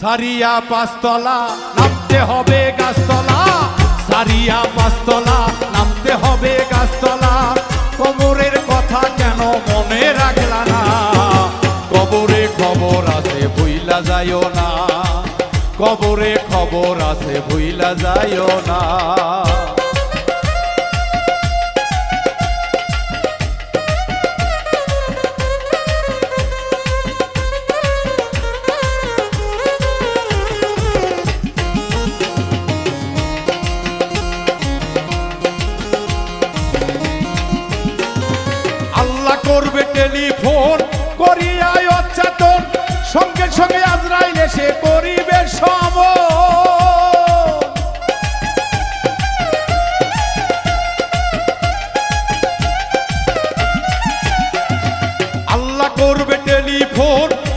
সারিয়া পাঁচতলা নামতে হবে গাছতলা। সারিয়া পাঁচতলা নামতে হবে গাছতলা। কবরের কথা কেন মনে রাখলা না? কবরে খবর আছে, ভুইলা যাইও না। কবরে খবর আছে, ভুইলা যাইও না। করবে টেলিফোন।